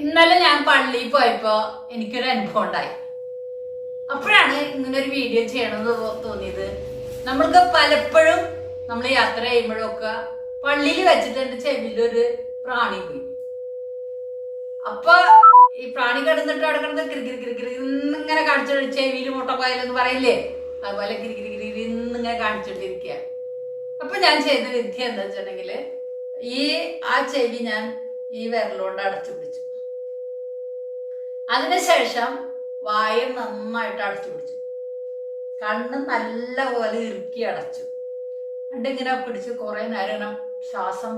ഇന്നലെ ഞാൻ പള്ളിയിൽ പോയപ്പോ എനിക്കൊരു അനുഭവം ഉണ്ടായി. അപ്പോഴാണ് ഇങ്ങനെ ഒരു വീഡിയോ ചെയ്യണമെന്ന് തോന്നിയത്. നമ്മൾക്ക് പലപ്പോഴും നമ്മൾ യാത്ര ചെയ്യുമ്പോഴൊക്കെ പള്ളിയിൽ വെച്ചിട്ട് എന്റെ ചെവിയിലൊരു പ്രാണി പോയി. അപ്പൊ ഈ പ്രാണി കിടന്നിട്ട് അവിടെ കിടന്ന് കിരികിരി കിരികിരി ഇന്നിങ്ങനെ കാണിച്ചു ചെവിയിൽ മുട്ട പോയാലെന്ന് പറയില്ലേ? അതുപോലെ കിരികിരി കിരികിരി ഇന്നിങ്ങനെ കാണിച്ചോണ്ടിരിക്കുക അപ്പൊ ഞാൻ ചെയ്ത വിദ്യ എന്താ വെച്ചിട്ടുണ്ടെങ്കിൽ ഈ ആ ചെവി ഞാൻ ഈ വിരലുകൊണ്ട് അടച്ചു പിടിച്ചു. അതിനുശേഷം വായ നന്നായിട്ട് അടച്ചു പിടിച്ചു. കണ്ണ് നല്ല പോലെ ഇറുക്കി അടച്ചു. കണ്ടിങ്ങനെ പിടിച്ച് കുറെ നേരം ഇങ്ങനെ ശ്വാസം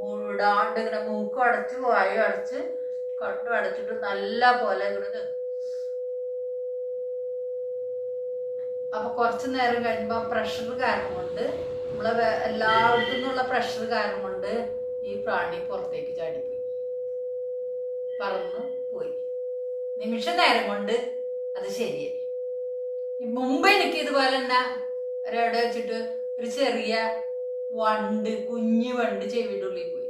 മൂടാണ്ട് ഇങ്ങനെ മൂക്കും അടച്ച് വായു അടച്ച് കണ്ണും അടച്ചിട്ട് നല്ല പോലെ ഇങ്ങനെ അപ്പൊ കുറച്ച് നേരം കഴിയുമ്പോ പ്രഷർ കാരണം കൊണ്ട് നമ്മളെ എല്ലായിടത്തു നിന്നുള്ള പ്രഷർ കാരണം കൊണ്ട് ഈ പ്രാണി പുറത്തേക്ക് ചാടിപ്പോയി. പറന്ന് പോയി. നിമിഷ നേരം കൊണ്ട് അത് ശരിയായി. മുമ്പ് എനിക്ക് ഇതുപോലെ തന്നെ ഒരെവിടെ വെച്ചിട്ട് ഒരു ചെറിയ വണ്ട് കുഞ്ഞു വണ്ട് ചെവിയുടെ ഉള്ളിൽ പോയി.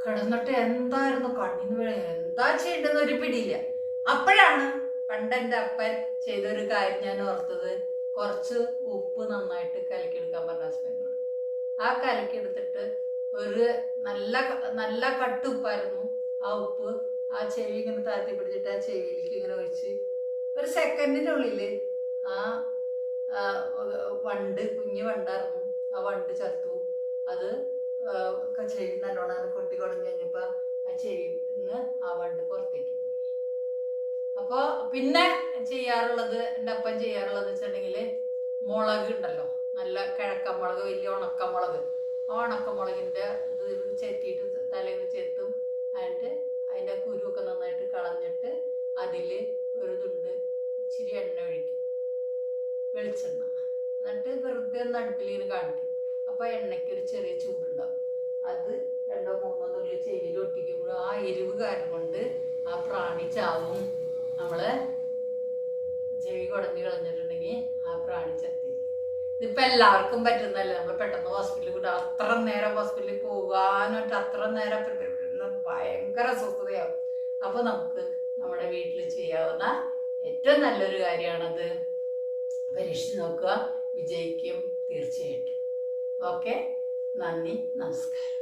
കിടന്നിട്ട് എന്തായിരുന്നു കണ്ണിന് വീഴ എന്താ ചെയ്യണ്ടെന്ന് ഒരു പിടിയില്ല. അപ്പോഴാണ് പണ്ട് എന്റെ അപ്പൻ ചെയ്തൊരു കാര്യം ഞാൻ ഓർത്തത്. കുറച്ച് ഉപ്പ് നന്നായിട്ട് കലക്കിയെടുക്കാൻ പറഞ്ഞ ഹസ്ബൻഡിനോട്. ആ കലക്കിയെടുത്തിട്ട് ഒരു നല്ല നല്ല കട്ടുപ്പായിരുന്നു ആ ഉപ്പ്. ആ ചെവി ഇങ്ങനെ താഴ്ത്തി പിടിച്ചിട്ട് ആ ചെവിയിലേക്ക് ഇങ്ങനെ ഒഴിച്ച് ഒരു സെക്കൻഡിന്റെ ആ വണ്ട് കുഞ്ഞ് വണ്ടായിരുന്നു. ആ വണ്ട് ചത്തു. അത് ചെവി നല്ലോണം കൊട്ടി കുടഞ്ഞു കഴിഞ്ഞപ്പോൾ ആ ചെവി നിന്ന് ആ വണ്ട് പുറത്തേക്ക് പോയി. അപ്പോൾ പിന്നെ ചെയ്യാറുള്ളത് എന്റെ അപ്പം ചെയ്യാറുള്ളത് വെച്ചിട്ടുണ്ടെങ്കിൽ മുളക് ഉണ്ടല്ലോ. നല്ല കിഴക്കമുളക് വലിയ ഉണക്കമുളക്. ആ ഉണക്കമുളകിന്റെ ഇത് ചെത്തിയിട്ട് തലേന്ന് ചെത്തും എന്നിട്ട് അതിന്റെ കുരുവൊക്കെ നന്നായിട്ട് കളഞ്ഞിട്ട് അതിൽ ഒരു തുണ്ട് ഇച്ചിരി എണ്ണ ഒഴിക്കും. വെളിച്ചെണ്ണ. എന്നിട്ട് വെറുതെ ഒന്ന് അടുപ്പിൽ ഇങ്ങനെ കാണിക്കും. അപ്പോൾ എണ്ണയ്ക്ക് ഒരു ചെറിയ ചൂടുണ്ടാവും. അത് രണ്ടോ മൂന്നോ തുള്ളി ചെവിയിൽ ഒട്ടിക്കുമ്പോൾ ആ എരിവ് കാരണം കൊണ്ട് ആ പ്രാണി ചാവും. നമ്മൾ ചെവി കുടഞ്ഞു കളഞ്ഞിട്ടുണ്ടെങ്കിൽ ആ പ്രാണി ചത്തി ഇതിപ്പോ എല്ലാവർക്കും പറ്റുന്നല്ലേ നമ്മൾ പെട്ടെന്ന് ഹോസ്പിറ്റലിൽ കൂടെ അത്ര നേരം ഹോസ്പിറ്റലിൽ പോകാനായിട്ട് അത്ര നേരം ഭയങ്കര അസ്വസ്ഥതയാവും. അപ്പൊ നമുക്ക് നമ്മുടെ വീട്ടിൽ ചെയ്യാവുന്ന നല്ലൊരു കാര്യമാണത്. പരീക്ഷിച്ച് നോക്കുക. വിജയിക്കും. തീർച്ചയായിട്ടും. ഓക്കെ? നന്ദി. നമസ്കാരം.